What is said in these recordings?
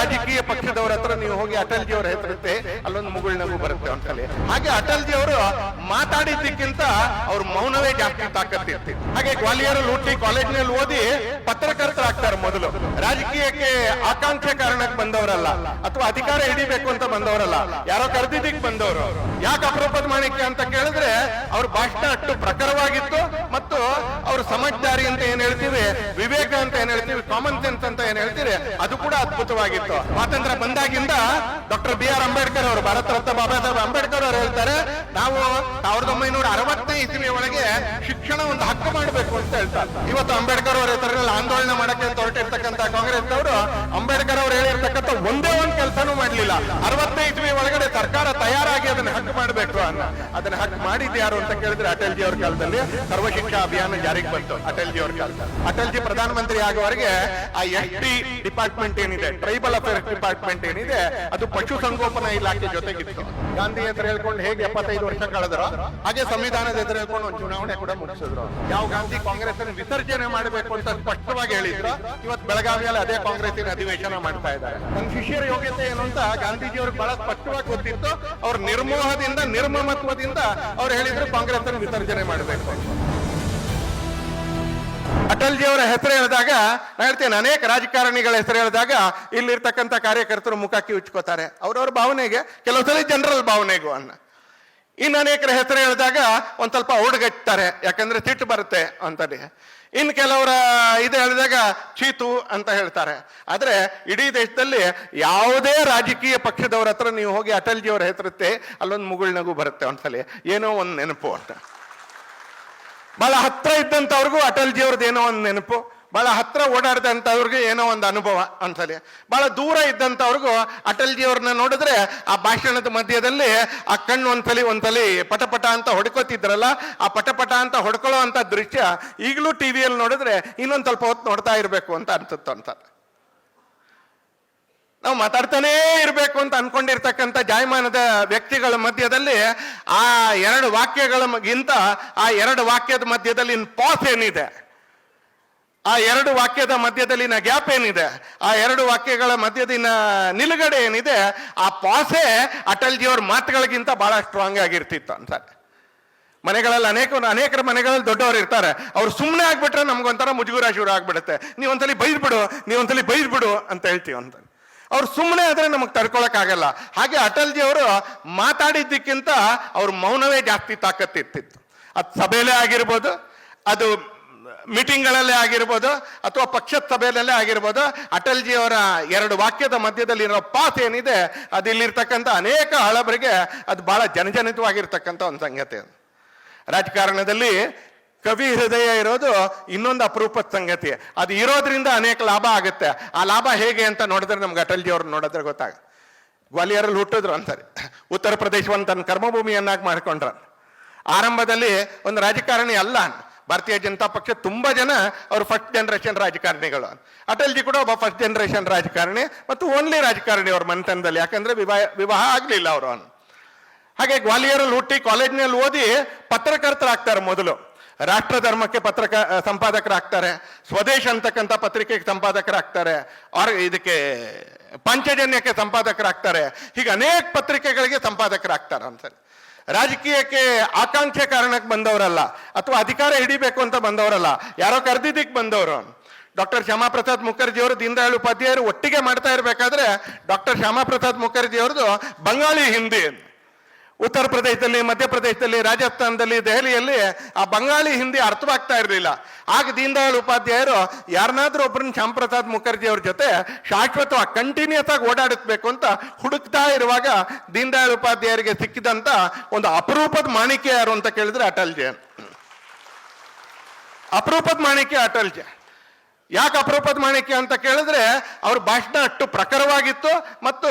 ರಾಜಕೀಯ ಪಕ್ಷದವರ ಹತ್ರ ನೀವು ಹೋಗಿ ಅಟಲ್ಜಿ ಅವರ ಹೆಸರುತ್ತೆ ಅಲ್ಲೊಂದು ಮುಗುಳ್ ನಗು ಬರುತ್ತೆ ಅಂತಲೇ ಹಾಗೆ ಅಟಲ್ಜಿ ಅವರು ಮಾತಾಡಿದ್ದಕ್ಕಿಂತ ಅವ್ರ ಮೌನವೇ ಜಾಸ್ತಿ ತಾಕತ್ತಿರ್ತಿ. ಹಾಗೆ ಗ್ವಾಲಿಯರ್ ಹುಟ್ಟಿ ಕಾಲೇಜ್ನಲ್ಲಿ ಓದಿ ಪತ್ರಕರ್ತರಾಗ್ತಾರೆ ಮೊದಲು. ರಾಜಕೀಯಕ್ಕೆ ಆಕಾಂಕ್ಷೆ ಕಾರಣಕ್ಕೆ ಬಂದವರಲ್ಲ, ಅಥವಾ ಅಧಿಕಾರ ಹಿಡಿಬೇಕು ಅಂತ ಬಂದವರಲ್ಲ, ಯಾರೋ ಕರೆದಿದ್ದಕ್ಕೆ ಬಂದವರು. ಯಾಕೆ ಅಪರೂಪದ ಮಾಣಿಕ್ಯ ಅಂತ ಕೇಳಿದ್ರೆ, ಅವ್ರ ಭಾಷಣ ಅಷ್ಟು ಪ್ರಖರವಾಗಿತ್ತು, ಮತ್ತು ಅವ್ರ ಸಮಜ್ದಾರಿ ಅಂತ ಏನ್ ಹೇಳ್ತೀವಿ, ವಿವೇಕ ಅಂತ ಏನ್ ಹೇಳ್ತೀವಿ ಕಾಮನ್ ಸೆನ್ಸ್ ಅಂತ ಏನ್ ಹೇಳ್ತೀರಿ? ಅದು ಕೂಡ ಅದ್ಭುತವಾಗಿತ್ತು. ಸ್ವಾತಂತ್ರ್ಯ ಬಂದಾಗಿಂದ ಡಾಕ್ಟರ್ ಬಿ ಆರ್ ಅಂಬೇಡ್ಕರ್ ಅವರು ಭಾರತ ರತ್ನ ಬಾಬಾ ಸಾಹೇಬ್ ಅಂಬೇಡ್ಕರ್ ಅವರು ಹೇಳ್ತಾರೆ, ನಾವು ಸಾವಿರದ ಒಂಬೈನೂರ ಅರವತ್ತನೇ ಇಸ್ವಿ ಒಳಗೆ ಶಿಕ್ಷಣ ಒಂದು ಹಕ್ಕು ಮಾಡಬೇಕು ಅಂತ ಹೇಳ್ತಾರೆ. ಇವತ್ತು ಅಂಬೇಡ್ಕರ್ ಅವರ ಹೆಸರಿನಲ್ಲಿ ಆಂದೋಲನ ಮಾಡಕ್ಕೆ ಅಂತ ಕಾಂಗ್ರೆಸ್ ಅವರು ಅಂಬೇಡ್ಕರ್ ಅವರು ಹೇಳಿರ್ತಕ್ಕಂಥ ಒಂದೇ ಒಂದು ಕೆಲಸನೂ ಮಾಡಲಿಲ್ಲ. ಅರವತ್ತನೇ ಇಸ್ವಿ ಒಳಗಡೆ ಸರ್ಕಾರ ತಯಾರಾಗಿ ಅದನ್ನ ಹಕ್ಕು ಮಾಡಬೇಕು ಅನ್ನ. ಅದನ್ನ ಹಕ್ಕು ಮಾಡಿದ್ದು ಯಾರು ಅಂತ ಕೇಳಿದ್ರೆ ಅಟಲ್ಜಿ ಅವ್ರ ಕಾಲದಲ್ಲಿ ಸರ್ವ ಶಿಕ್ಷಾ ಅಭಿಯಾನ ಜಾರಿಗೆ ಬಂತು, ಅಟಲ್ಜಿ ಅವ್ರ ಕಾಲದಲ್ಲಿ. ಅಟಲ್ಜಿ ಪ್ರಧಾನಮಂತ್ರಿ ಆಗುವವರೆಗೆ ಆ ಎಸ್ ಟಿ ಡಿಪಾರ್ಟ್ಮೆಂಟ್ ಏನಿದೆ, ಟ್ರೈಬಲ್ ಅಫೇರ್ಸ್ ಡಿಪಾರ್ಟ್ಮೆಂಟ್ ಏನಿದೆ, ಅದು ಪಶು ಸಂಗೋಪನಾ ಇಲಾಖೆ ಜೊತೆಗಿತ್ತು. ಗಾಂಧಿ ಹೆಸರು ಹೇಳ್ಕೊಂಡು ಹೇಗೆ ಎಪ್ಪತ್ತೈದು ವರ್ಷ ಕಳೆದ್ರು, ಹಾಗೆ ಸಂವಿಧಾನದ ಹೆಸರು ಹೇಳ್ಕೊಂಡು ಒಂದು ಚುನಾವಣೆ ಕೂಡ ಮುಗಿಸಿದ್ರು. ಯಾವ ಗಾಂಧಿ ಕಾಂಗ್ರೆಸ್ ಅನ್ನು ವಿಸರ್ಜನೆ ಮಾಡಬೇಕು ಅಂತ ಸ್ಪಷ್ಟವಾಗಿ ಹೇಳಿದ್ರು. ಇವತ್ತು ಬೆಳಗಾವಿಯಲ್ಲಿ ಅದೇ ಕಾಂಗ್ರೆಸ್ಸಿನ ಅಧಿವೇಶನ ಮಾಡ್ತಾ ಇದ್ದಾರೆ. ನನ್ನ ಶಿಷ್ಯರ ಯೋಗ್ಯತೆ ಏನು ಅಂತ ಗಾಂಧೀಜಿ ಅವ್ರಿಗೆ ಬಹಳ ಸ್ಪಷ್ಟವಾಗಿ ಗೊತ್ತಿತ್ತು. ಅವ್ರ ನಿರ್ಮೋಹದಿಂದ, ನಿರ್ಮಮತ್ವದಿಂದ ಅವ್ರು ಹೇಳಿದ್ರು ಕಾಂಗ್ರೆಸ್ ಅನ್ನು ವಿಸರ್ಜನೆ ಮಾಡಬೇಕು ಅಂತ ಅಟಲ್ಜಿ ಅವರ ಹೆಸರು ಹೇಳಿದಾಗ, ನಾನು ಹೇಳ್ತೇನೆ, ಅನೇಕ ರಾಜಕಾರಣಿಗಳ ಹೆಸರು ಹೇಳಿದಾಗ, ಇಲ್ಲಿರ್ತಕ್ಕಂಥ ಕಾರ್ಯಕರ್ತರು ಮುಖ ಕಿವುಚ್ಕೋತಾರೆ. ಅವ್ರವ್ರ ಭಾವನೆಗೆ, ಕೆಲವು ಸಲ ಜನರಲ್ ಭಾವನೆಗೂ ಅನ್ನ. ಇನ್ನು ಅನೇಕರ ಹೆಸರು ಹೇಳಿದಾಗ, ಒಂದ್ ಸ್ವಲ್ಪ ಓಡ್ಗಟ್ತಾರೆ ಯಾಕಂದ್ರೆ ಸಿಟ್ಟು ಬರುತ್ತೆ ಅಂತಲ್ಲಿ ಇನ್ನು ಕೆಲವರ ಇದು ಹೇಳಿದಾಗ, ಚೀತು ಅಂತ ಹೇಳ್ತಾರೆ. ಆದ್ರೆ, ಇಡೀ ದೇಶದಲ್ಲಿ ಯಾವುದೇ ರಾಜಕೀಯ ಪಕ್ಷದವ್ರ ಹತ್ರ ನೀವು ಹೋಗಿ ಅಟಲ್ಜಿ ಅವರ ಹೆಸರುತ್ತೆ ಅಲ್ಲೊಂದು ಮುಗುಳ್ನಗೂ ಬರುತ್ತೆ ಒಂದ್ಸಲಿ. ಏನೋ ಒಂದು ನೆನಪು ಅಂತ. ಬಹಳ ಹತ್ರ ಇದ್ದಂಥವ್ರಿಗೂ ಅಟಲ್ಜಿ ಅವ್ರದ್ದು ಏನೋ ಒಂದು ನೆನಪು, ಬಹಳ ಹತ್ರ ಓಡಾಡಿದಂಥವ್ರಿಗೆ ಏನೋ ಒಂದು ಅನುಭವ ಅನ್ಸಲಿ ಬಹಳ ದೂರ ಇದ್ದಂಥವ್ರಿಗೂ ಅಟಲ್ಜಿ ಅವ್ರನ್ನ ನೋಡಿದ್ರೆ ಆ ಭಾಷಣದ ಮಧ್ಯದಲ್ಲಿ ಆ ಕಣ್ಣು ಒಂದ್ಸಲಿ ಒಂದ್ಸಲಿ ಪಟಪಟ ಅಂತ ಹೊಡ್ಕೋತಿದ್ರಲ್ಲ, ಆ ಪಟಪಟ ಅಂತ ಹೊಡ್ಕೊಳ್ಳೋ ಅಂತ ದೃಶ್ಯ ಈಗಲೂ ಟಿ ವಿಯಲ್ಲಿ ನೋಡಿದ್ರೆ ಇನ್ನೊಂದು ಸ್ವಲ್ಪ ಹೊತ್ತು ನೋಡ್ತಾ ಇರಬೇಕು ಅಂತ ಅನ್ಸುತ್ತೆ ಅಂತ ನಾವು ಮಾತಾಡ್ತಾನೇ ಇರಬೇಕು ಅಂತ ಅನ್ಕೊಂಡಿರ್ತಕ್ಕಂಥ ಜಾಯಮಾನದ ವ್ಯಕ್ತಿಗಳ ಮಧ್ಯದಲ್ಲಿ ಆ ಎರಡು ವಾಕ್ಯಗಳಿಗಿಂತ ಆ ಎರಡು ವಾಕ್ಯದ ಮಧ್ಯದಲ್ಲಿ ಪಾಸ್ ಏನಿದೆ? ಆ ಎರಡು ವಾಕ್ಯದ ಮಧ್ಯದಲ್ಲಿನ ಗ್ಯಾಪ್ ಏನಿದೆ? ಆ ಎರಡು ವಾಕ್ಯಗಳ ಮಧ್ಯದಿನ ನಿಲುಗಡೆ ಏನಿದೆ? ಆ ಪಾಸೇ ಅಟಲ್ಜಿ ಅವ್ರ ಮಾತುಗಳಿಗಿಂತ ಬಹಳ ಸ್ಟ್ರಾಂಗ್ ಆಗಿರ್ತಿತ್ತು ಅಂತ. ಮನೆಗಳಲ್ಲಿ ಅನೇಕ, ಅನೇಕರ ಮನೆಗಳಲ್ಲಿ ದೊಡ್ಡವರು ಇರ್ತಾರೆ. ಅವ್ರು ಸುಮ್ಮನೆ ಆಗ್ಬಿಟ್ರೆ ನಮ್ಗೊಂಥರ ಮುಜುಗುರ ಶುರು ಆಗ್ಬಿಡುತ್ತೆ. ನೀವೊಂದ್ಸಲಿ ಬೈದ್ಬಿಡು ನೀವೊಂದ್ಸಲಿ ಬೈದ್ಬಿಡು ಅಂತ ಹೇಳ್ತೀವಿ ಅಂತ. ಅವ್ರು ಸುಮ್ಮನೆ ಆದರೆ ನಮಗೆ ತಡ್ಕೊಳಕ್ಕಾಗಲ್ಲ ಹಾಗೆ ಅಟಲ್ಜಿ ಅವರು ಮಾತಾಡಿದ್ದಕ್ಕಿಂತ ಅವ್ರ ಮೌನವೇ ಜಾಸ್ತಿ ತಾಕತ್ತಿರ್ತಿತ್ತು. ಅದು ಸಭೆಯಲ್ಲೇ ಆಗಿರ್ಬೋದು, ಅದು ಮೀಟಿಂಗ್ಗಳಲ್ಲೇ ಆಗಿರ್ಬೋದು, ಅಥವಾ ಪಕ್ಷದ ಸಭೆಯಲ್ಲೇ ಆಗಿರ್ಬೋದು, ಅಟಲ್ಜಿ ಅವರ ಎರಡು ವಾಕ್ಯದ ಮಧ್ಯದಲ್ಲಿ ಇರೋ ಪಾಸ್ ಏನಿದೆ ಅದು ಇಲ್ಲಿರ್ತಕ್ಕಂಥ ಅನೇಕ ಹಳಬರಿಗೆ ಅದು ಭಾಳ ಜನಜನಿತವಾಗಿರ್ತಕ್ಕಂಥ ಒಂದು ಸಂಗತಿ ರಾಜಕಾರಣದಲ್ಲಿ ಕವಿ ಹೃದಯ ಇರೋದು ಇನ್ನೊಂದು ಅಪರೂಪದ ಸಂಗತಿ. ಅದು ಇರೋದ್ರಿಂದ ಅನೇಕ ಲಾಭ ಆಗುತ್ತೆ. ಆ ಲಾಭ ಹೇಗೆ ಅಂತ ನೋಡಿದ್ರೆ ನಮ್ಗೆ ಅಟಲ್ಜಿ ಅವ್ರನ್ನ ನೋಡಿದ್ರೆ ಗೊತ್ತಾಗ, ಗ್ವಾಲಿಯರಲ್ಲಿ ಹುಟ್ಟಿದ್ರು ಅಂತಾರೆ. ಉತ್ತರ ಪ್ರದೇಶವನ್ನು ತನ್ನ ಕರ್ಮಭೂಮಿಯನ್ನಾಗಿ ಮಾಡ್ಕೊಂಡ್ರ. ಆರಂಭದಲ್ಲಿ ಒಂದು ರಾಜಕಾರಣಿ ಅಲ್ಲ ಭಾರತೀಯ ಜನತಾ ಪಕ್ಷ ತುಂಬ ಜನ ಅವರು ಫಸ್ಟ್ ಜನರೇಷನ್ ರಾಜಕಾರಣಿಗಳು ಅಟಲ್ಜಿ ಕೂಡ ಒಬ್ಬ ಫಸ್ಟ್ ಜನರೇಷನ್ ರಾಜಕಾರಣಿ ಮತ್ತು ಓನ್ಲಿ ರಾಜಕಾರಣಿ ಅವ್ರ ಮನೆತನದಲ್ಲಿ. ಯಾಕಂದ್ರೆ ವಿವಾಹ ವಿವಾಹ ಆಗ್ಲಿಲ್ಲ ಅವರು ಹಾಗೆ ಗ್ವಾಲಿಯರಲ್ಲಿ ಹುಟ್ಟಿ ಕಾಲೇಜ್ನಲ್ಲಿ ಓದಿ ಪತ್ರಕರ್ತರಾಗ್ತಾರೆ ಮೊದಲು. ರಾಷ್ಟ್ರ ಧರ್ಮಕ್ಕೆ ಪತ್ರಕ ಸಂಪಾದಕರಾಗ್ತಾರೆ. ಸ್ವದೇಶ್ ಅಂತಕ್ಕಂಥ ಪತ್ರಿಕೆಗೆ ಸಂಪಾದಕರಾಗ್ತಾರೆ. ಆರ್, ಇದಕ್ಕೆ ಪಂಚಜನ್ಯಕ್ಕೆ ಸಂಪಾದಕರಾಗ್ತಾರೆ. ಹೀಗೆ ಅನೇಕ ಪತ್ರಿಕೆಗಳಿಗೆ ಸಂಪಾದಕರಾಗ್ತಾರೆ ಅಂತಾರೆ ರಾಜಕೀಯಕ್ಕೆ ಆಕಾಂಕ್ಷೆ ಕಾರಣಕ್ಕೆ ಬಂದವರಲ್ಲ, ಅಥವಾ ಅಧಿಕಾರ ಹಿಡಿಬೇಕು ಅಂತ ಬಂದವರಲ್ಲ, ಯಾರೋ ಕರೆದಿದ್ದಕ್ಕೆ ಬಂದವರು. ಡಾಕ್ಟರ್ ಶ್ಯಾಮಾ ಪ್ರಸಾದ್ ಮುಖರ್ಜಿ ಅವರು ದೀನದಯಾಳ್ ಉಪಾಧ್ಯಾಯರು ಒಟ್ಟಿಗೆ ಮಾಡ್ತಾ ಇರಬೇಕಾದ್ರೆ, ಡಾಕ್ಟರ್ ಶ್ಯಾಮಾ ಪ್ರಸಾದ್ ಮುಖರ್ಜಿ ಅವ್ರದ್ದು ಬಂಗಾಳಿ ಹಿಂದಿ ಉತ್ತರ ಪ್ರದೇಶದಲ್ಲಿ ಮಧ್ಯಪ್ರದೇಶದಲ್ಲಿ ರಾಜಸ್ಥಾನದಲ್ಲಿ, ದೆಹಲಿಯಲ್ಲಿ ಆ ಬಂಗಾಳಿ ಹಿಂದಿ ಅರ್ಥವಾಗ್ತಾ ಇರಲಿಲ್ಲ. ಆಗ ದೀನ್ ದಯಾಳ್ ಉಪಾಧ್ಯಾಯರು ಯಾರನ್ನಾದ್ರೂ ಒಬ್ಬರನ್ನ ಶ್ಯಾಮ್ ಮುಖರ್ಜಿ ಅವ್ರ ಜೊತೆ ಶಾಶ್ವತವಾಗಿ ಕಂಟಿನ್ಯೂಸ್ ಆಗಿ ಓಡಾಡಿಸ್ಬೇಕು ಅಂತ ಹುಡುಕ್ತಾ ಇರುವಾಗ ದೀನ್ ದಯಾಳ್ ಉಪಾಧ್ಯಾಯರಿಗೆ ಸಿಕ್ಕಿದಂತ ಒಂದು ಅಪರೂಪದ ಮಾಣಿಕ್ಯ ಯಾರು ಅಂತ ಕೇಳಿದ್ರೆ ಅಟಲ್ಜಿ. ಅಪರೂಪದ ಮಾಣಿಕ್ಯ ಅಟಲ್ಜಿ. ಯಾಕೆ ಅಪರೂಪದ ಮಾಣಿಕ್ಯ ಅಂತ ಕೇಳಿದ್ರೆ ಅವ್ರ ಭಾಷಣ ಅಷ್ಟು ಪ್ರಖರವಾಗಿತ್ತು ಮತ್ತು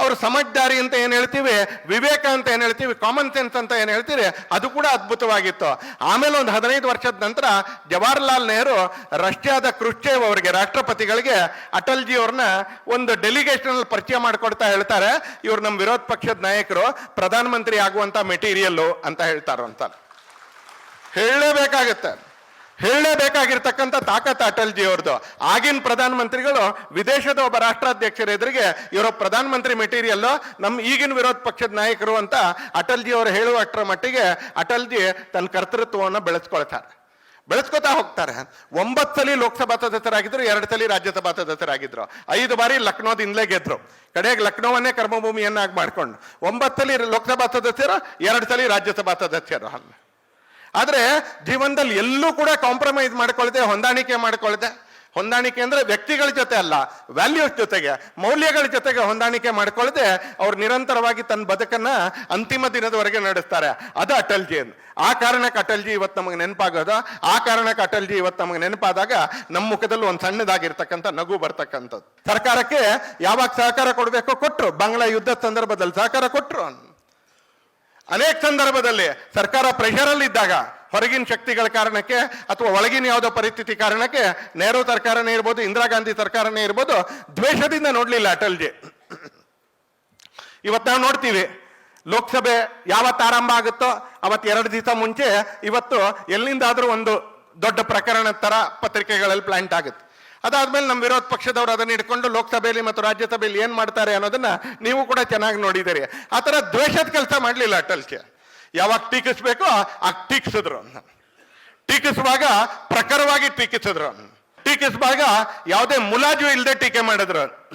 ಅವ್ರ ಸಮಜ್ದಾರಿ ಅಂತ ಏನು ಹೇಳ್ತೀವಿ, ವಿವೇಕ ಅಂತ ಏನು ಹೇಳ್ತೀವಿ ಕಾಮನ್ ಸೆನ್ಸ್ ಅಂತ ಏನು ಹೇಳ್ತೀರಿ, ಅದು ಕೂಡ ಅದ್ಭುತವಾಗಿತ್ತು. ಆಮೇಲೆ ಒಂದು ಹದಿನೈದು ವರ್ಷದ ನಂತರ ಜವಾಹರ್ಲಾಲ್ ನೆಹರು ರಷ್ಯಾದ ಕ್ರುಶ್ಚೇವ್ ಅವರಿಗೆ, ರಾಷ್ಟ್ರಪತಿಗಳಿಗೆ ಅಟಲ್ಜಿ ಅವ್ರನ್ನ ಒಂದು ಡೆಲಿಗೇಷನ್ ಪರಿಚಯ ಮಾಡ್ಕೊಡ್ತಾ ಹೇಳ್ತಾರೆ. ಇವ್ರು ನಮ್ಮ ವಿರೋಧ ಪಕ್ಷದ ನಾಯಕರು, ಪ್ರಧಾನಮಂತ್ರಿ ಆಗುವಂತ ಮೆಟೀರಿಯಲ್ಲು ಅಂತ ಹೇಳ್ತಾರ ಅಂತ ಹೇಳಲೇಬೇಕಾಗತ್ತೆ. ಹೇಳಲೇಬೇಕಾಗಿರ್ತಕ್ಕಂಥ ತಾಕತ್ ಅಟಲ್ಜಿ ಅವ್ರದ್ದು ಆಗಿನ ಪ್ರಧಾನಮಂತ್ರಿಗಳು, ವಿದೇಶದ ಒಬ್ಬ ರಾಷ್ಟ್ರಾಧ್ಯಕ್ಷರ ಎದುರಿಗೆ ಇವರ ಪ್ರಧಾನಮಂತ್ರಿ ಮೆಟೀರಿಯಲ್ ನಮ್ಮ ಈಗಿನ ವಿರೋಧ ಪಕ್ಷದ ನಾಯಕರು ಅಂತ ಅಟಲ್ಜಿ ಅವರು ಹೇಳುವಷ್ಟರ ಮಟ್ಟಿಗೆ ಅಟಲ್ಜಿ ತನ್ನ ಕರ್ತೃತ್ವವನ್ನು ಬೆಳೆಸ್ಕೊಳ್ತಾರೆ. ಬೆಳೆಸ್ಕೊತಾ ಹೋಗ್ತಾರೆ. ಒಂಬತ್ತು ಸಲ ಲೋಕಸಭಾ ಸದಸ್ಯರಾಗಿದ್ರು, ಎರಡು ಸಲ ರಾಜ್ಯಸಭಾ ಸದಸ್ಯರಾಗಿದ್ರು. ಐದು ಬಾರಿ ಲಕ್ನೋದಿಂದಲೇ ಗೆದ್ರು. ಕಡೆಗೆ ಲಕ್ನೋವನ್ನೇ ಕರ್ಮಭೂಮಿಯನ್ನಾಗಿ ಮಾಡ್ಕೊಂಡು, ಒಂಬತ್ತು ಸಲ ಲೋಕಸಭಾ ಸದಸ್ಯರು, ಎರಡು ಸಲ ರಾಜ್ಯಸಭಾ ಸದಸ್ಯರು. ಆದ್ರೆ ಜೀವನದಲ್ಲಿ ಎಲ್ಲೂ ಕೂಡ ಕಾಂಪ್ರಮೈಸ್ ಮಾಡ್ಕೊಳ್ದೆ, ಹೊಂದಾಣಿಕೆ ಮಾಡ್ಕೊಳ್ದೆ. ಹೊಂದಾಣಿಕೆ ಅಂದ್ರೆ ವ್ಯಕ್ತಿಗಳ ಜೊತೆ ಅಲ್ಲ ವ್ಯಾಲ್ಯೂಸ್ ಜೊತೆಗೆ, ಮೌಲ್ಯಗಳ ಜೊತೆಗೆ ಹೊಂದಾಣಿಕೆ ಮಾಡ್ಕೊಳ್ದೆ ಅವ್ರು ನಿರಂತರವಾಗಿ ತನ್ನ ಬದುಕನ್ನ ಅಂತಿಮ ದಿನದವರೆಗೆ ನಡೆಸ್ತಾರೆ. ಅದು ಅಟಲ್ಜಿ ಅಂತ ಆ ಕಾರಣಕ್ಕೆ ಅಟಲ್ಜಿ ಇವತ್ತು ನಮಗೆ ನೆನಪಾಗೋದು. ಆ ಕಾರಣಕ್ಕೆ ಅಟಲ್ಜಿ ಇವತ್ತು ನಮಗೆ ನೆನಪಾದಾಗ ನಮ್ಮ ಮುಖದಲ್ಲಿ ಒಂದು ಸಣ್ಣದಾಗಿರ್ತಕ್ಕಂಥ ನಗು ಬರ್ತಕ್ಕಂಥದ್ದು. ಸರ್ಕಾರಕ್ಕೆ ಯಾವಾಗ ಸಹಕಾರ ಕೊಡಬೇಕೋ ಕೊಟ್ರು. ಬಾಂಗ್ಲಾ ಯುದ್ಧದ ಸಂದರ್ಭದಲ್ಲಿ ಸಹಕಾರ ಕೊಟ್ರು. ಅನೇಕ ಸಂದರ್ಭದಲ್ಲಿ ಸರ್ಕಾರ ಪ್ರೆಷರ್ ಅಲ್ಲಿ ಇದ್ದಾಗ ಹೊರಗಿನ ಶಕ್ತಿಗಳ ಕಾರಣಕ್ಕೆ ಅಥವಾ ಒಳಗಿನ ಯಾವುದೋ ಪರಿಸ್ಥಿತಿ ಕಾರಣಕ್ಕೆ ನೆಹರು ಸರ್ಕಾರನೇ ಇರ್ಬೋದು, ಇಂದಿರಾ ಗಾಂಧಿ ಸರ್ಕಾರನೇ ಇರ್ಬೋದು, ದ್ವೇಷದಿಂದ ನೋಡ್ಲಿಲ್ಲ ಅಟಲ್ಜಿ. ಇವತ್ತು ನಾವು ನೋಡ್ತೀವಿ, ಲೋಕಸಭೆ ಯಾವತ್ತು ಆರಂಭ ಆಗುತ್ತೋ ಅವತ್ತು ಎರಡು ದಿವಸ ಮುಂಚೆ ಇವತ್ತು ಎಲ್ಲಿಂದಾದರೂ ಒಂದು ದೊಡ್ಡ ಪ್ರಕರಣ ಥರ ಪತ್ರಿಕೆಗಳಲ್ಲಿ ಪ್ಲಾಂಟ್ ಆಗುತ್ತೆ. ಅದಾದ್ಮೇಲೆ ನಮ್ಮ ವಿರೋಧ ಪಕ್ಷದವರು ಅದನ್ನ ಇಟ್ಕೊಂಡು ಲೋಕಸಭೆಯಲ್ಲಿ ಮತ್ತು ರಾಜ್ಯಸಭೆಯಲ್ಲಿ ಏನ್ ಮಾಡ್ತಾರೆ ಅನ್ನೋದನ್ನ ನೀವು ಕೂಡ ಚೆನ್ನಾಗಿ ನೋಡಿದ್ದೀರಿ. ಆ ಥರ ದ್ವೇಷದ ಕೆಲಸ ಮಾಡಲಿಲ್ಲ ಅಟಲ್ಜಿ ಯಾವಾಗ ಟೀಕಿಸ್ಬೇಕೋ ಆಗ ಟೀಕಿಸಿದ್ರು. ಟೀಕಿಸುವಾಗ ಪ್ರಖರವಾಗಿ ಟೀಕಿಸಿದ್ರು. ಟೀಕಿಸುವಾಗ ಯಾವುದೇ ಮುಲಾಜು ಇಲ್ಲದೆ ಟೀಕೆ ಮಾಡಿದ್ರು.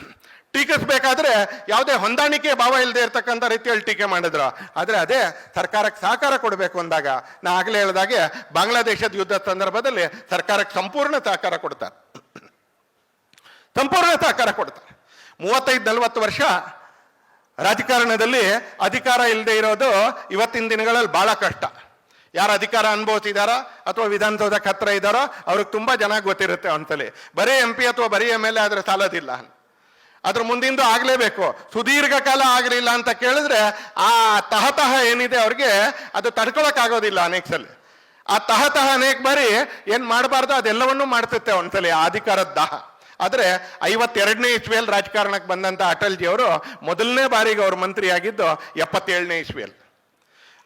ಟೀಕಿಸ್ಬೇಕಾದ್ರೆ ಯಾವುದೇ ಹೊಂದಾಣಿಕೆ ಭಾವ ಇಲ್ಲದೆ ಇರತಕ್ಕಂಥ ರೀತಿಯಲ್ಲಿ ಟೀಕೆ ಮಾಡಿದ್ರು. ಆದ್ರೆ ಅದೇ ಸರ್ಕಾರಕ್ಕೆ ಸಹಕಾರ ಕೊಡಬೇಕು ಅಂದಾಗ, ನಾ ಆಗ್ಲೇ ಹೇಳಿದಾಗೆ ಬಾಂಗ್ಲಾದೇಶದ ಯುದ್ಧ ಸಂದರ್ಭದಲ್ಲಿ ಸರ್ಕಾರಕ್ಕೆ ಸಂಪೂರ್ಣ ಸಹಕಾರ ಕೊಡ್ತಾರೆ. ಸಂಪೂರ್ಣ ಸಹಕಾರ ಕೊಡ್ತಾರೆ. ಮೂವತ್ತೈದು, ನಲವತ್ತು ವರ್ಷ ರಾಜಕಾರಣದಲ್ಲಿ ಅಧಿಕಾರ ಇಲ್ಲದೆ ಇರೋದು ಇವತ್ತಿನ ದಿನಗಳಲ್ಲಿ ಬಹಳ ಕಷ್ಟ. ಯಾರು ಅಧಿಕಾರ ಅನುಭವಿಸಿದಾರೋ ಅಥವಾ ವಿಧಾನಸೌಧಕ್ಕೆ ಹತ್ರ ಇದ್ದಾರೋ ಅವ್ರಿಗೆ ತುಂಬ ಜನ ಗೊತ್ತಿರುತ್ತೆ ಅಂತಲೇ ಬರೀ ಎಂ ಪಿ ಅಥವಾ ಬರೀ ಎಂ ಎಲ್ ಎ ಆದರೆ ಸಾಲೋದಿಲ್ಲ. ಅದ್ರ ಮುಂದಿಂದು ಆಗಲೇಬೇಕು. ಸುದೀರ್ಘ ಕಾಲ ಆಗಲಿಲ್ಲ ಅಂತ ಕೇಳಿದ್ರೆ ಆ ತಹತಹ ಏನಿದೆ ಅವ್ರಿಗೆ ಅದು ತಡ್ಕೊಳಕ್ಕಾಗೋದಿಲ್ಲ ಅನೇಕ ಸಲ. ಆ ತಹತಹ ಅನೇಕ ಬಾರಿ ಏನ್ ಮಾಡಬಾರ್ದು ಅದೆಲ್ಲವನ್ನೂ ಮಾಡ್ತಿತ್ತೆ ಒಂದ್ಸಲಿ ಆ ಅಧಿಕಾರದ ದಾಹ. ಆದ್ರೆ ಐವತ್ತೆರಡನೇ ಇಸ್ವಿಯಲ್ಲಿ ರಾಜಕಾರಣಕ್ಕೆ ಬಂದಂತ ಅಟಲ್ಜಿ ಅವರು ಮೊದಲನೇ ಬಾರಿಗೆ ಅವರು ಮಂತ್ರಿಯಾಗಿದ್ದು ಎಪ್ಪತ್ತೇಳನೇ ಇಸ್ವಿಯಲ್ಲಿ.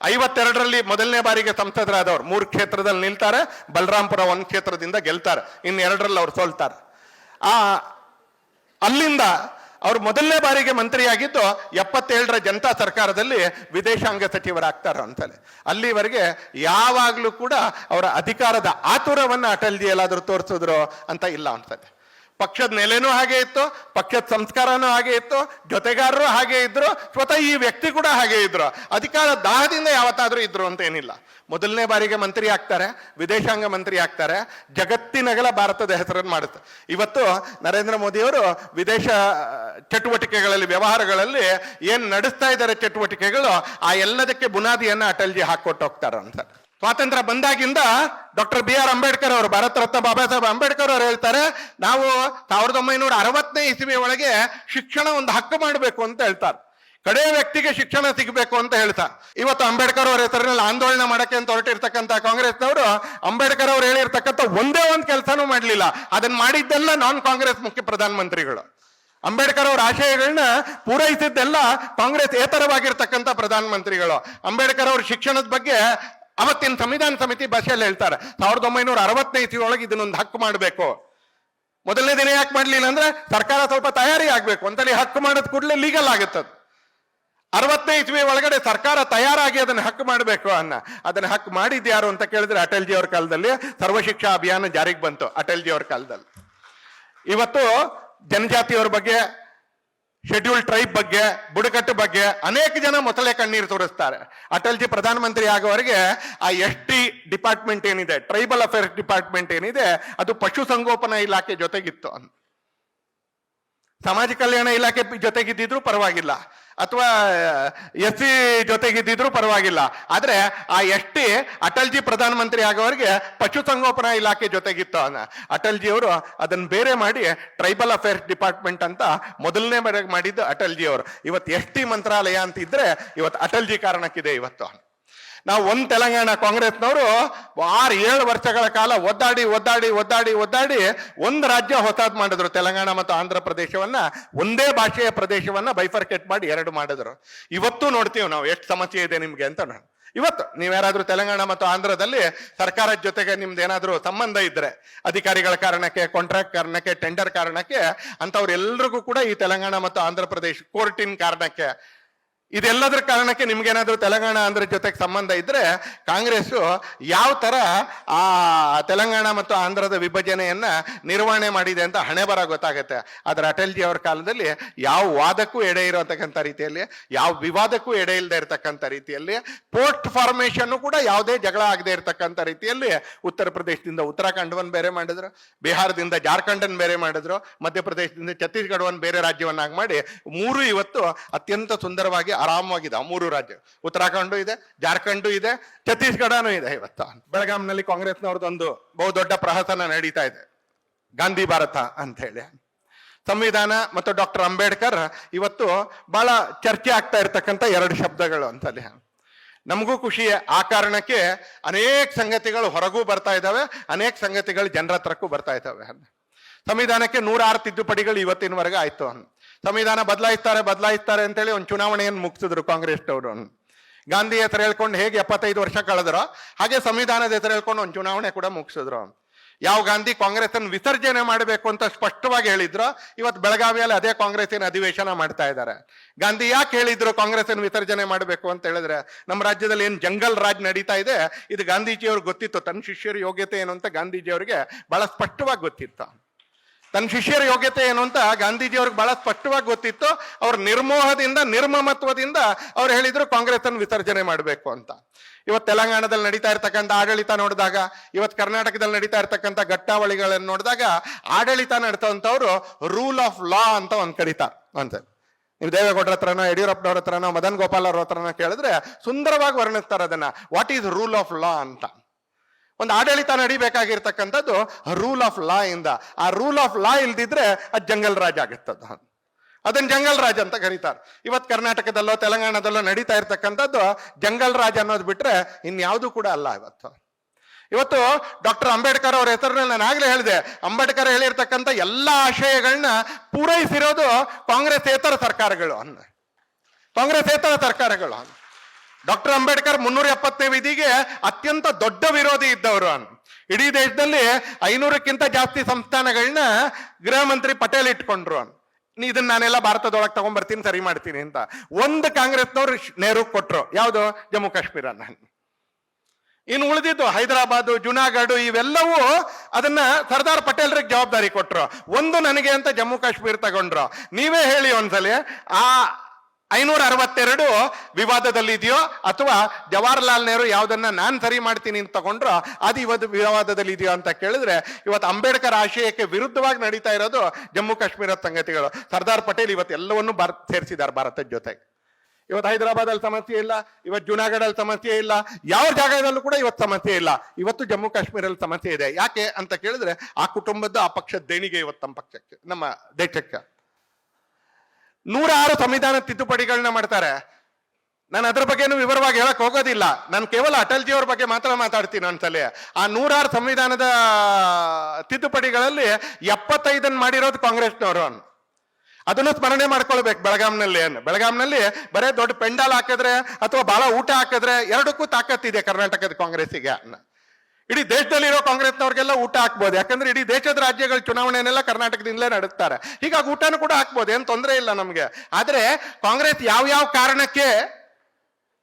ಐವತ್ತೆರಡರಲ್ಲಿ ಮೊದಲನೇ ಬಾರಿಗೆ ಸಂಸದರಾದವ್ರು ಮೂರು ಕ್ಷೇತ್ರದಲ್ಲಿ ನಿಲ್ತಾರೆ, ಬಲರಾಂಪುರ ಒಂದು ಕ್ಷೇತ್ರದಿಂದ ಗೆಲ್ತಾರೆ, ಇನ್ನು ಎರಡರಲ್ಲಿ ಅವ್ರು ಸೋಲ್ತಾರೆ. ಆ, ಅಲ್ಲಿಂದ ಅವರು ಮೊದಲನೇ ಬಾರಿಗೆ ಮಂತ್ರಿಯಾಗಿದ್ದು ಎಪ್ಪತ್ತೇಳರ ಜನತಾ ಸರ್ಕಾರದಲ್ಲಿ ವಿದೇಶಾಂಗ ಸಚಿವರಾಗ್ತಾರ ಅಂತಲೇ ಅಲ್ಲಿವರೆಗೆ ಯಾವಾಗಲೂ ಕೂಡ ಅವರ ಅಧಿಕಾರದ ಆತುರವನ್ನು ಅಟಲ್ಜಿ ಎಲ್ಲಾದ್ರೂ ತೋರಿಸಿದ್ರು ಅಂತ ಇಲ್ಲ ಅನ್ಸತ್ತೆ. ಪಕ್ಷದ ನೆಲೆನೂ ಹಾಗೆ ಇತ್ತು, ಪಕ್ಷದ ಸಂಸ್ಕಾರನೂ ಹಾಗೆ ಇತ್ತು, ಜೊತೆಗಾರರು ಹಾಗೆ ಇದ್ರು, ಸ್ವತಃ ಈ ವ್ಯಕ್ತಿ ಕೂಡ ಹಾಗೆ ಇದ್ರು. ಅಧಿಕಾರ ದಾಹದಿಂದ ಯಾವತ್ತಾದ್ರೂ ಇದ್ರು ಅಂತ ಏನಿಲ್ಲ. ಮೊದಲನೇ ಬಾರಿಗೆ ಮಂತ್ರಿ ಆಗ್ತಾರೆ, ವಿದೇಶಾಂಗ ಮಂತ್ರಿ ಆಗ್ತಾರೆ, ಜಗತ್ತಿನಗಲ ಭಾರತದ ಹೆಸರನ್ನು ಮಾಡುತ್ತೆ. ಇವತ್ತು ನರೇಂದ್ರ ಮೋದಿಯವರು ವಿದೇಶ ಚಟುವಟಿಕೆಗಳಲ್ಲಿ, ವ್ಯವಹಾರಗಳಲ್ಲಿ ಏನ್ ನಡೆಸ್ತಾ ಇದ್ದಾರೆ ಚಟುವಟಿಕೆಗಳು, ಆ ಎಲ್ಲದಕ್ಕೆ ಬುನಾದಿಯನ್ನ ಅಟಲ್ಜಿ ಹಾಕೊಟ್ಟು ಹೋಗ್ತಾರಂತ. ಸ್ವಾತಂತ್ರ್ಯ ಬಂದಾಗಿಂದ ಡಾಕ್ಟರ್ ಬಿ ಆರ್ ಅಂಬೇಡ್ಕರ್ ಅವರು, ಭಾರತ ರತ್ನ ಬಾಬಾ ಸಾಹೇಬ್ ಅಂಬೇಡ್ಕರ್ ಅವರು ಹೇಳ್ತಾರೆ, ನಾವು ಸಾವಿರದ ಒಂಬೈನೂರ ಅರವತ್ತನೇ ಇಸವಿ ಒಳಗೆ ಶಿಕ್ಷಣ ಒಂದು ಹಕ್ಕು ಮಾಡಬೇಕು ಅಂತ ಹೇಳ್ತಾರೆ. ಕಡೆಯ ವ್ಯಕ್ತಿಗೆ ಶಿಕ್ಷಣ ಸಿಗಬೇಕು ಅಂತ ಹೇಳ್ತಾ ಇವತ್ತು ಅಂಬೇಡ್ಕರ್ ಅವರ ಹೆಸರಿನಲ್ಲಿ ಆಂದೋಲನ ಮಾಡಕ್ಕೆ ಅಂತ ಹೊರಟಿರ್ತಕ್ಕಂಥ ಕಾಂಗ್ರೆಸ್ನವರು, ಅಂಬೇಡ್ಕರ್ ಅವರು ಹೇಳಿರ್ತಕ್ಕಂಥ ಒಂದೇ ಒಂದು ಕೆಲಸನೂ ಮಾಡಲಿಲ್ಲ. ಅದನ್ನ ಮಾಡಿದ್ದೆಲ್ಲ ನಾನ್ ಕಾಂಗ್ರೆಸ್ ಮುಖ್ಯ ಪ್ರಧಾನಮಂತ್ರಿಗಳು. ಅಂಬೇಡ್ಕರ್ ಅವರ ಆಶಯಗಳನ್ನ ಪೂರೈಸಿದ್ದೆಲ್ಲ ಕಾಂಗ್ರೆಸ್ ಏತರವಾಗಿರ್ತಕ್ಕಂಥ ಪ್ರಧಾನಮಂತ್ರಿಗಳು. ಅಂಬೇಡ್ಕರ್ ಅವ್ರ ಶಿಕ್ಷಣದ ಬಗ್ಗೆ ಅವತ್ತಿನ ಸಂವಿಧಾನ ಸಮಿತಿ ಭಾಷೆಯಲ್ಲಿ ಹೇಳ್ತಾರೆ, ಸಾವಿರದ ಒಂಬೈನೂರ ಅರವತ್ತನೇ ಒಳಗೆ ಇದನ್ನೊಂದು ಹಕ್ಕು ಮಾಡಬೇಕು. ಮೊದಲನೇ ದಿನ ಯಾಕೆ ಮಾಡಲಿಲ್ಲ ಅಂದ್ರೆ ಸರ್ಕಾರ ಸ್ವಲ್ಪ ತಯಾರಿ ಆಗ್ಬೇಕು ಅಂತೇಳಿ ಹಕ್ಕು ಮಾಡಿದ ಕೂಡಲೇ ಲೀಗಲ್ ಆಗುತ್ತದು. ಅರವತ್ತನೇ ಇಸ್ವಿ ಒಳಗಡೆ ಸರ್ಕಾರ ತಯಾರಾಗಿ ಅದನ್ನ ಹಕ್ಕು ಮಾಡಬೇಕು ಅನ್ನ. ಅದನ್ನ ಹಕ್ಕು ಮಾಡಿದ್ಯಾರು ಅಂತ ಕೇಳಿದ್ರೆ ಅಟಲ್ಜಿ ಅವ್ರ ಕಾಲದಲ್ಲಿ ಸರ್ವಶಿಕ್ಷಾ ಅಭಿಯಾನ ಜಾರಿಗೆ ಬಂತು ಅಟಲ್ಜಿ ಅವ್ರ ಕಾಲದಲ್ಲಿ. ಇವತ್ತು ಜನಜಾತಿಯವ್ರ ಬಗ್ಗೆ ಶೆಡ್ಯೂಲ್ ಟ್ರೈಬ್ ಬಗ್ಗೆ, ಬುಡಕಟ್ಟು ಬಗ್ಗೆ ಅನೇಕ ಜನ ಮೊಸಳೆ ಕಣ್ಣೀರು ತೋರಿಸ್ತಾರೆ ಅಟಲ್ಜಿ ಪ್ರಧಾನಮಂತ್ರಿ ಆಗೋವರೆಗೆ ಆ ಎಸ್ ಟಿ ಡಿಪಾರ್ಟ್ಮೆಂಟ್ ಏನಿದೆ ಟ್ರೈಬಲ್ ಅಫೇರ್ಸ್ ಡಿಪಾರ್ಟ್ಮೆಂಟ್ ಏನಿದೆ, ಅದು ಪಶುಸಂಗೋಪನಾ ಇಲಾಖೆ ಜೊತೆಗಿತ್ತು. ಸಮಾಜ ಕಲ್ಯಾಣ ಇಲಾಖೆ ಜೊತೆಗಿದ್ದಿದ್ರು ಪರವಾಗಿಲ್ಲ. ಅಥವಾ ಎಸ್ ಸಿ ಜೊತೆಗಿದ್ದಿದ್ರು ಪರವಾಗಿಲ್ಲ. ಆದ್ರೆ ಆ ಎಸ್ ಟಿ ಅಟಲ್ಜಿ ಪ್ರಧಾನಮಂತ್ರಿ ಆಗೋವರೆಗೆ ಪಶುಸಂಗೋಪನಾ ಇಲಾಖೆ ಜೊತೆಗಿತ್ತು ಅಟಲ್ಜಿ ಅವರು ಅದನ್ನ ಬೇರೆ ಮಾಡಿ ಟ್ರೈಬಲ್ ಅಫೇರ್ಸ್ ಡಿಪಾರ್ಟ್ಮೆಂಟ್ ಅಂತ ಮೊದಲನೇ ಮಾಡಿದ್ದು ಅಟಲ್ಜಿ ಅವರು ಇವತ್ತು ಎಸ್ ಟಿ ಮಂತ್ರಾಲಯ ಅಂತ ಇದ್ರೆ ಇವತ್ತು ಅಟಲ್ಜಿ ಕಾರಣಕ್ಕಿದೆ ಇವತ್ತು. ನಾವು ಒಂದು ತೆಲಂಗಾಣ ಕಾಂಗ್ರೆಸ್ನವರು ಆರು ಏಳು ವರ್ಷಗಳ ಕಾಲ ಒದ್ದಾಡಿ ಒದ್ದಾಡಿ ಒದ್ದಾಡಿ ಒದ್ದಾಡಿ ಒಂದು ರಾಜ್ಯ ಹೊಸಾದ್ ಮಾಡಿದ್ರು. ತೆಲಂಗಾಣ ಮತ್ತು ಆಂಧ್ರ ಪ್ರದೇಶವನ್ನ ಒಂದೇ ಭಾಷೆಯ ಪ್ರದೇಶವನ್ನ ಬೈಫರ್ಕೇಟ್ ಮಾಡಿ ಎರಡು ಮಾಡಿದ್ರು. ಇವತ್ತು ನೋಡ್ತೀವಿ ನಾವು ಎಷ್ಟು ಸಮಸ್ಯೆ ಇದೆ ನಿಮ್ಗೆ ಅಂತ ಇವತ್ತು ನೀವ್ಯಾರಾದ್ರೂ ತೆಲಂಗಾಣ ಮತ್ತು ಆಂಧ್ರದಲ್ಲಿ ಸರ್ಕಾರದ ಜೊತೆಗೆ ನಿಮ್ದು ಏನಾದ್ರೂ ಸಂಬಂಧ ಇದ್ರೆ, ಅಧಿಕಾರಿಗಳ ಕಾರಣಕ್ಕೆ ಕಾಂಟ್ರಾಕ್ಟ್ ಕಾರಣಕ್ಕೆ ಟೆಂಡರ್ ಕಾರಣಕ್ಕೆ ಅಂತವ್ರೆಲ್ರಿಗೂ ಕೂಡ ಈ ತೆಲಂಗಾಣ ಮತ್ತು ಆಂಧ್ರ ಪ್ರದೇಶ ಕೋರ್ಟಿನ ಕಾರಣಕ್ಕೆ ಇದೆಲ್ಲದರ ಕಾರಣಕ್ಕೆ ನಿಮ್ಗೇನಾದ್ರೂ ತೆಲಂಗಾಣ ಆಂಧ್ರ ಜೊತೆಗೆ ಸಂಬಂಧ ಇದ್ರೆ ಕಾಂಗ್ರೆಸ್ ಯಾವ ತರ ಆ ತೆಲಂಗಾಣ ಮತ್ತು ಆಂಧ್ರದ ವಿಭಜನೆಯನ್ನ ನಿರ್ವಹಣೆ ಮಾಡಿದೆ ಅಂತ ಹಣೆ ಬರ ಗೊತ್ತಾಗುತ್ತೆ. ಆದ್ರೆ ಅಟಲ್ಜಿ ಅವರ ಕಾಲದಲ್ಲಿ ಯಾವ ವಾದಕ್ಕೂ ಎಡೆ ಇರತಕ್ಕಂಥ ರೀತಿಯಲ್ಲಿ, ಯಾವ ವಿವಾದಕ್ಕೂ ಎಡೆ ಇಲ್ಲದೆ ಇರತಕ್ಕಂಥ ರೀತಿಯಲ್ಲಿ, ಪೋಸ್ಟ್ ಫಾರ್ಮೇಶನ್ ಕೂಡ ಯಾವುದೇ ಜಗಳ ಆಗದೆ ಇರತಕ್ಕಂಥ ರೀತಿಯಲ್ಲಿ ಉತ್ತರ ಪ್ರದೇಶದಿಂದ ಉತ್ತರಾಖಂಡವನ್ನು ಬೇರೆ ಮಾಡಿದ್ರು, ಬಿಹಾರದಿಂದ ಜಾರ್ಖಂಡನ್ನು ಬೇರೆ ಮಾಡಿದ್ರು, ಮಧ್ಯಪ್ರದೇಶದಿಂದ ಛತ್ತೀಸ್ಗಢವನ್ನು ಬೇರೆ ರಾಜ್ಯವನ್ನಾಗಿ ಮಾಡಿ ಮೂರು ಇವತ್ತು ಅತ್ಯಂತ ಸುಂದರವಾಗಿ ಆರಾಮವಾಗಿದೆ. ಆ ಮೂರು ರಾಜ್ಯ. ಉತ್ತರಾಖಂಡು ಇದೆ, ಜಾರ್ಖಂಡು ಇದೆ, ಛತ್ತೀಸ್ಗಢನೂ ಇದೆ ಇವತ್ತು. ಬೆಳಗಾಂನಲ್ಲಿ ಕಾಂಗ್ರೆಸ್ನವ್ರದ್ದೊಂದು ಬಹುದೊಡ್ಡ ಪ್ರಹಸನ ನಡೀತಾ ಇದೆ. ಗಾಂಧಿ ಭಾರತ ಅಂತ ಹೇಳಿ ಸಂವಿಧಾನ ಮತ್ತು ಡಾಕ್ಟರ್ ಅಂಬೇಡ್ಕರ್ ಇವತ್ತು ಬಹಳ ಚರ್ಚೆ ಆಗ್ತಾ ಇರತಕ್ಕಂಥ ಎರಡು ಶಬ್ದಗಳು ಅಂತಲ್ಲಿ. ನಮಗೂ ಖುಷಿ. ಆ ಕಾರಣಕ್ಕೆ ಅನೇಕ ಸಂಗತಿಗಳು ಹೊರಗೂ ಬರ್ತಾ ಇದ್ದಾವೆ, ಅನೇಕ ಸಂಗತಿಗಳು ಜನರ ಹತ್ರಕ್ಕೂ ಬರ್ತಾ ಇದ್ದಾವೆ. ಸಂವಿಧಾನಕ್ಕೆ ನೂರಾರು ತಿದ್ದುಪಡಿಗಳು ಇವತ್ತಿನವರೆಗೆ ಆಯ್ತು. ಸಂವಿಧಾನ ಬದಲಾಯಿಸ್ತಾರೆ ಬದಲಾಯಿಸ್ತಾರೆ ಅಂತೇಳಿ ಒಂದು ಚುನಾವಣೆಯನ್ನು ಮುಗಿಸಿದ್ರು ಕಾಂಗ್ರೆಸ್ನವರು. ಗಾಂಧಿ ಹೆಸರು ಹೇಳ್ಕೊಂಡು ಹೇಗೆ ಎಪ್ಪತ್ತೈದು ವರ್ಷ ಕಳೆದ್ರೋ ಹಾಗೆ ಸಂವಿಧಾನದ ಹೆಸರು ಹೇಳ್ಕೊಂಡು ಒಂದು ಚುನಾವಣೆ ಕೂಡ ಮುಗಿಸಿದ್ರು. ಯಾವ ಗಾಂಧಿ ಕಾಂಗ್ರೆಸ್ ಅನ್ನು ವಿಸರ್ಜನೆ ಮಾಡಬೇಕು ಅಂತ ಸ್ಪಷ್ಟವಾಗಿ ಹೇಳಿದ್ರು ಇವತ್ತು ಬೆಳಗಾವಿಯಲ್ಲಿ ಅದೇ ಕಾಂಗ್ರೆಸ್ಸಿನ ಅಧಿವೇಶನ ಮಾಡ್ತಾ ಇದ್ದಾರೆ. ಗಾಂಧಿ ಯಾಕೆ ಹೇಳಿದ್ರು ಕಾಂಗ್ರೆಸ್ ಅನ್ನು ವಿಸರ್ಜನೆ ಮಾಡಬೇಕು ಅಂತ ಹೇಳಿದ್ರೆ ನಮ್ಮ ರಾಜ್ಯದಲ್ಲಿ ಏನು ಜಂಗಲ್ ರಾಜ್ ನಡೀತಾ ಇದೆ, ಇದು ಗಾಂಧೀಜಿಯವ್ರಿಗೆ ಗೊತ್ತಿತ್ತು, ತನ್ನ ಶಿಷ್ಯರ ಯೋಗ್ಯತೆ ಏನು ಅಂತ ಗಾಂಧೀಜಿಯವರಿಗೆ ಬಹಳ ಸ್ಪಷ್ಟವಾಗಿ ಗೊತ್ತಿತ್ತು. ತನ್ನ ಶಿಷ್ಯರ ಯೋಗ್ಯತೆ ಏನು ಅಂತ ಗಾಂಧೀಜಿಯವ್ರಿಗೆ ಬಹಳ ಸ್ಪಷ್ಟವಾಗಿ ಗೊತ್ತಿತ್ತು. ಅವ್ರ ನಿರ್ಮೋಹದಿಂದ, ನಿರ್ಮಮತ್ವದಿಂದ ಅವ್ರು ಹೇಳಿದ್ರು ಕಾಂಗ್ರೆಸ್ ಅನ್ನು ವಿಸರ್ಜನೆ ಮಾಡಬೇಕು ಅಂತ. ಇವತ್ತು ತೆಲಂಗಾಣದಲ್ಲಿ ನಡೀತಾ ಇರ್ತಕ್ಕಂಥ ಆಡಳಿತ ನೋಡಿದಾಗ, ಇವತ್ತು ಕರ್ನಾಟಕದಲ್ಲಿ ನಡೀತಾ ಇರ್ತಕ್ಕಂಥ ಘಟ್ಟಾವಳಿಗಳನ್ನು ನೋಡಿದಾಗ ಆಡಳಿತ ನಡೆತಂತವ್ರು ರೂಲ್ ಆಫ್ ಲಾ ಅಂತ ಒಂದ್ ಕರೀತಾರೆ ಅಂತ. ನೀವು ದೇವೇಗೌಡರ ಹತ್ರನೋ, ಯಡಿಯೂರಪ್ಪನವ್ರ ಹತ್ರನೋ, ಮದನ್ ಗೋಪಾಲ್ ಅವ್ರ ಹತ್ರನೋ ಕೇಳಿದ್ರೆ ಸುಂದರವಾಗಿ ವರ್ಣಿಸ್ತಾರೆ ಅದನ್ನ. What is rule of law ಅಂತ. ಒಂದು ಆಡಳಿತ ನಡಿಬೇಕಾಗಿರ್ತಕ್ಕಂಥದ್ದು ರೂಲ್ ಆಫ್ ಲಾ ಇಂದ. ಆ ರೂಲ್ ಆಫ್ ಲಾ ಇಲ್ದಿದ್ರೆ ಅದು ಜಂಗಲ್ ರಾಜ್ ಆಗುತ್ತದ. ಅದನ್ನ ಜಂಗಲ್ ರಾಜ್ ಅಂತ ಕರೀತಾರೆ. ಇವತ್ತು ಕರ್ನಾಟಕದಲ್ಲೋ, ತೆಲಂಗಾಣದಲ್ಲೋ ನಡೀತಾ ಇರ್ತಕ್ಕಂಥದ್ದು ಜಂಗಲ್ ರಾಜ್ ಅನ್ನೋದು ಬಿಟ್ರೆ ಇನ್ಯಾವುದು ಕೂಡ ಅಲ್ಲ ಇವತ್ತು. ಇವತ್ತು ಡಾಕ್ಟರ್ ಅಂಬೇಡ್ಕರ್ ಅವ್ರ ಹೆಸರನ್ನ ನಾನು ಆಗ್ಲೇ ಹೇಳಿದೆ, ಅಂಬೇಡ್ಕರ್ ಹೇಳಿರ್ತಕ್ಕಂಥ ಎಲ್ಲ ಆಶಯಗಳನ್ನ ಪೂರೈಸಿರೋದು ಕಾಂಗ್ರೆಸ್ ಏತರ ಸರ್ಕಾರಗಳು ಅನ್ನ. ಕಾಂಗ್ರೆಸ್ಸೇತರ ಸರ್ಕಾರಗಳು ಅನ್ನ. ಡಾಕ್ಟರ್ ಅಂಬೇಡ್ಕರ್ ಮುನ್ನೂರ ಎಪ್ಪತ್ತನೇ ವಿಧಿಗೆ ಅತ್ಯಂತ ದೊಡ್ಡ ವಿರೋಧಿ ಇದ್ದವರು ಇಡೀ ದೇಶದಲ್ಲಿ ಐನೂರಕ್ಕಿಂತ ಜಾಸ್ತಿ ಸಂಸ್ಥಾನಗಳನ್ನ ಗೃಹ ಮಂತ್ರಿ ಪಟೇಲ್ ಇಟ್ಕೊಂಡ್ರು ಇದನ್ನ ನಾನೆಲ್ಲ ಭಾರತದೊಳಗೆ ತಗೊಂಡ್ಬರ್ತೀನಿ ಸರಿ ಮಾಡ್ತೀನಿ ಅಂತ. ಒಂದು ಕಾಂಗ್ರೆಸ್ನವ್ರು ನೆಹರು ಕೊಟ್ರು. ಯಾವುದು? ಜಮ್ಮು ಕಾಶ್ಮೀರ ಇನ್ನು ಉಳಿದಿದ್ದು ಹೈದರಾಬಾದ್ ಜುನಾಗಢ ಇವೆಲ್ಲವೂ ಅದನ್ನ ಸರ್ದಾರ್ ಪಟೇಲ್ರಿಗೆ ಜವಾಬ್ದಾರಿ ಕೊಟ್ರು. ಒಂದು ನನಗೆ ಅಂತ ಜಮ್ಮು ಕಾಶ್ಮೀರ ತಗೊಂಡ್ರು. ನೀವೇ ಹೇಳಿ ಒಂದ್ಸಲಿ, ಆ ಐನೂರ ಅರವತ್ತೆರಡು ವಿವಾದದಲ್ಲಿ ಇದೆಯೋ ಅಥವಾ ಜವಾಹರ್ಲಾಲ್ ನೆಹರು ಯಾವ್ದನ್ನ ನಾನ್ ಸರಿ ಮಾಡ್ತೀನಿ ಅಂತ ತಗೊಂಡ್ರು ಅದು ಇವತ್ತು ವಿವಾದದಲ್ಲಿ ಇದೆಯೋ ಅಂತ ಕೇಳಿದ್ರೆ ಇವತ್ತು ಅಂಬೇಡ್ಕರ್ ಆಶಯಕ್ಕೆ ವಿರುದ್ಧವಾಗಿ ನಡೀತಾ ಇರೋದು ಜಮ್ಮು ಕಾಶ್ಮೀರದ ಸಂಗತಿಗಳು. ಸರ್ದಾರ್ ಪಟೇಲ್ ಇವತ್ತು ಎಲ್ಲವನ್ನೂ ಭಾರತ ಸೇರಿಸಿದ್ದಾರೆ ಭಾರತದ ಜೊತೆಗೆ ಇವತ್ತು ಹೈದರಾಬಾದ್ ಅಲ್ಲಿ ಸಮಸ್ಯೆ ಇಲ್ಲ, ಇವತ್ತು ಜುನಾಗಢ ಅಲ್ಲಿ ಸಮಸ್ಯೆ ಇಲ್ಲ, ಯಾವ ಜಾಗದಲ್ಲೂ ಕೂಡ ಇವತ್ತು ಸಮಸ್ಯೆ ಇಲ್ಲ. ಇವತ್ತು ಜಮ್ಮು ಕಾಶ್ಮೀರಲ್ಲಿ ಸಮಸ್ಯೆ ಇದೆ. ಯಾಕೆ ಅಂತ ಕೇಳಿದ್ರೆ ಆ ಕುಟುಂಬದ ಆ ಪಕ್ಷದ ದೇಣಿಗೆ ಇವತ್ತು ನಮ್ಮ ಪಕ್ಷಕ್ಕೆ, ನಮ್ಮ ದೇಶಕ್ಕೆ. ನೂರಾರು ಸಂವಿಧಾನ ತಿದ್ದುಪಡಿಗಳನ್ನ ಮಾಡ್ತಾರೆ. ನಾನು ಅದ್ರ ಬಗ್ಗೆನೂ ವಿವರವಾಗಿ ಹೇಳಕ್ ಹೋಗೋದಿಲ್ಲ. ನಾನು ಕೇವಲ ಅಟಲ್ಜಿ ಅವ್ರ ಬಗ್ಗೆ ಮಾತ್ರ ಮಾತಾಡ್ತೀನಿ ಒಂದ್ಸಲಿ ಆ ನೂರಾರು ಸಂವಿಧಾನದ ತಿದ್ದುಪಡಿಗಳಲ್ಲಿ ಎಪ್ಪತ್ತೈದನ್ ಮಾಡಿರೋದು ಕಾಂಗ್ರೆಸ್ನವರು. ಅದನ್ನು ಸ್ಮರಣೆ ಮಾಡ್ಕೊಳ್ಬೇಕು ಬೆಳಗಾಂನಲ್ಲಿ ಬೆಳಗಾಂನಲ್ಲಿ ಬರೇ ದೊಡ್ಡ ಪೆಂಡಾಲ್ ಹಾಕಿದ್ರೆ ಅಥವಾ ಬಹಳ ಊಟ ಹಾಕಿದ್ರೆ ಎರಡಕ್ಕೂ ತಾಕತ್ತಿದೆ ಕರ್ನಾಟಕದ ಕಾಂಗ್ರೆಸ್ಸಿಗೆ. ಇಡೀ ದೇಶದಲ್ಲಿರೋ ಕಾಂಗ್ರೆಸ್ನವ್ರಿಗೆಲ್ಲ ಊಟ ಹಾಕ್ಬೋದು. ಯಾಕಂದ್ರೆ ಇಡೀ ದೇಶದ ರಾಜ್ಯಗಳ ಚುನಾವಣೆನೆಲ್ಲ ಕರ್ನಾಟಕದಿಂದಲೇ ನಡೆಸ್ತಾರೆ. ಹೀಗಾಗಿ ಊಟನೂ ಕೂಡ ಹಾಕ್ಬೋದು. ಏನು ತೊಂದರೆ ಇಲ್ಲ ನಮಗೆ. ಆದರೆ ಕಾಂಗ್ರೆಸ್ ಯಾವ ಯಾವ ಕಾರಣಕ್ಕೆ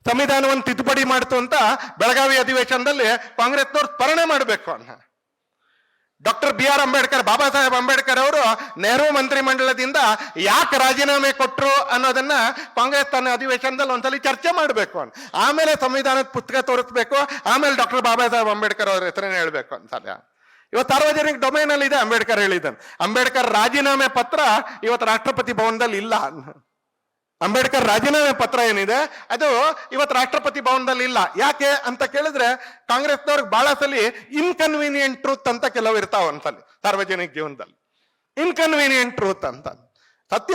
ಸಂವಿಧಾನವನ್ನು ತಿದ್ದುಪಡಿ ಮಾಡ್ತು ಅಂತ ಬೆಳಗಾವಿ ಅಧಿವೇಶನದಲ್ಲಿ ಕಾಂಗ್ರೆಸ್ನವ್ರು ಸ್ಮರಣೆ ಮಾಡಬೇಕು ಅನ್ನ doctor B R Ambedkar Baba Saheb Ambedkar ಅವರು ನೆಹರು ಮಂತ್ರಿಮಂಡಲದಿಂದ ಯಾಕೆ ರಾಜೀನಾಮೆ ಕೊಟ್ಟರು ಅನ್ನೋದನ್ನ ಕಾಂಗ್ರೆಸ್ ತನ್ನ ಅಧಿವೇಶನದಲ್ಲಿ ಒಂದ್ಸಲಿ ಚರ್ಚೆ ಮಾಡಬೇಕು ಅಂತ. ಆಮೇಲೆ ಸಂವಿಧಾನದ ಪುಸ್ತಕ ತೋರಿಸ್ಬೇಕು, ಆಮೇಲೆ ಡಾಕ್ಟರ್ ಬಾಬಾ ಸಾಹೇಬ್ ಅಂಬೇಡ್ಕರ್ ಅವ್ರ ಹೆಸರನ್ನ ಹೇಳ್ಬೇಕು ಅಂತಲ್ಲ ಇವತ್ತು ಸಾರ್ವಜನಿಕ ಡೊಮೈನಲ್ಲಿ ಇದೆ ಅಂಬೇಡ್ಕರ್ ಹೇಳಿದ್ದಾನೆ ಅಂಬೇಡ್ಕರ್ ರಾಜೀನಾಮೆ ಪತ್ರ ಇವತ್ತು ರಾಷ್ಟ್ರಪತಿ ಭವನದಲ್ಲಿ ಇಲ್ಲ ಅಂಬೇಡ್ಕರ್ ರಾಜೀನಾಮೆ ಪತ್ರ ಏನಿದೆ, ಅದು ಇವತ್ತು ರಾಷ್ಟ್ರಪತಿ ಭವನದಲ್ಲಿ ಇಲ್ಲ. ಯಾಕೆ ಅಂತ ಕೇಳಿದ್ರೆ ಕಾಂಗ್ರೆಸ್ನವ್ರಿಗೆ ಬಹಳ ಸಲಿ ಇನ್ಕನ್ವೀನಿಯಂಟ್ ಟ್ರೂತ್ ಅಂತ ಕೆಲವು ಇರ್ತಾವ ಒಂದ್ಸಲಿ, ಸಾರ್ವಜನಿಕ ಜೀವನದಲ್ಲಿ. ಇನ್ಕನ್ವೀನಿಯಂಟ್ ಟ್ರೂತ್ ಅಂತ. ಸತ್ಯ?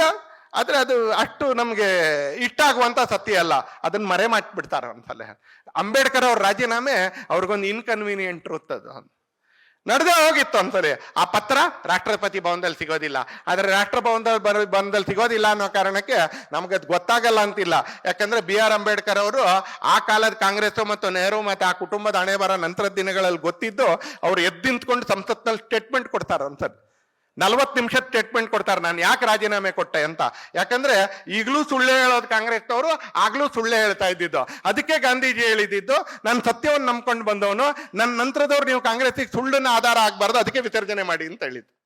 ಆದ್ರೆ ಅದು ಅಷ್ಟು ನಮ್ಗೆ ಇಷ್ಟ ಆಗುವಂತ ಸತ್ಯ ಅಲ್ಲ. ಅದನ್ನ ಮರೆ ಮಾಡಿಬಿಡ್ತಾರೆ ಒಂದ್ಸಲ. ಅಂಬೇಡ್ಕರ್ ಅವ್ರ ರಾಜೀನಾಮೆ ಅವ್ರಿಗೊಂದು ಇನ್ಕನ್ವೀನಿಯಂಟ್ ಟ್ರೂತ್ ಅದು ನಡೆದೇ ಹೋಗಿತ್ತು ಒಂದ್ಸರಿ. ಆ ಪತ್ರ ರಾಷ್ಟ್ರಪತಿ ಭವನದಲ್ಲಿ ಸಿಗೋದಿಲ್ಲ. ಆದ್ರೆ ರಾಷ್ಟ್ರಭವನದಲ್ಲಿ ಬರ, ಭವನದಲ್ಲಿ ಸಿಗೋದಿಲ್ಲ ಅನ್ನೋ ಕಾರಣಕ್ಕೆ ನಮ್ಗೆ ಅದು ಗೊತ್ತಾಗಲ್ಲ ಅಂತಿಲ್ಲ. ಯಾಕಂದ್ರೆ ಬಿ ಆರ್ ಅಂಬೇಡ್ಕರ್ ಅವರು ಆ ಕಾಲದ ಕಾಂಗ್ರೆಸ್ ಮತ್ತು ನೆಹರು ಮತ್ತೆ ಆ ಕುಟುಂಬದ ಹಣೆ ಬರ ನಂತರದ ದಿನಗಳಲ್ಲಿ ಗೊತ್ತಿದ್ದು ಅವ್ರು ಎದ್ದು ನಿಂತ್ಕೊಂಡು ಸಂಸತ್ನಲ್ಲಿ ಸ್ಟೇಟ್ಮೆಂಟ್ ಕೊಡ್ತಾರೆ ಒಂದ್ಸರಿ. ನಲ್ವತ್ತು ನಿಮಿಷ ಸ್ಟೇಟ್ಮೆಂಟ್ ಕೊಡ್ತಾರೆ. ನಾನು ಯಾಕೆ ರಾಜೀನಾಮೆ ಕೊಟ್ಟೆ ಅಂತ? ಯಾಕಂದ್ರೆ ಈಗಲೂ ಸುಳ್ಳು ಹೇಳೋದು ಕಾಂಗ್ರೆಸ್ನವರು ಆಗ್ಲೂ ಸುಳ್ಳು ಹೇಳ್ತಾ ಇದ್ದಿದ್ದು. ಅದಕ್ಕೆ ಗಾಂಧೀಜಿ ಹೇಳಿದ್ದು, ನಾನು ಸತ್ಯವನ್ನು ನಂಬ್ಕೊಂಡು ಬಂದವನು. ನನ್ನ ನಂತರದವ್ರು ನೀವು ಕಾಂಗ್ರೆಸ್ಸಿಗೆ ಸುಳ್ಳನ್ನ ಆಧಾರ ಆಗಬಾರ್ದು, ಅದಕ್ಕೆ ವಿಸರ್ಜನೆ ಮಾಡಿ ಅಂತ ಹೇಳಿದ್ದು.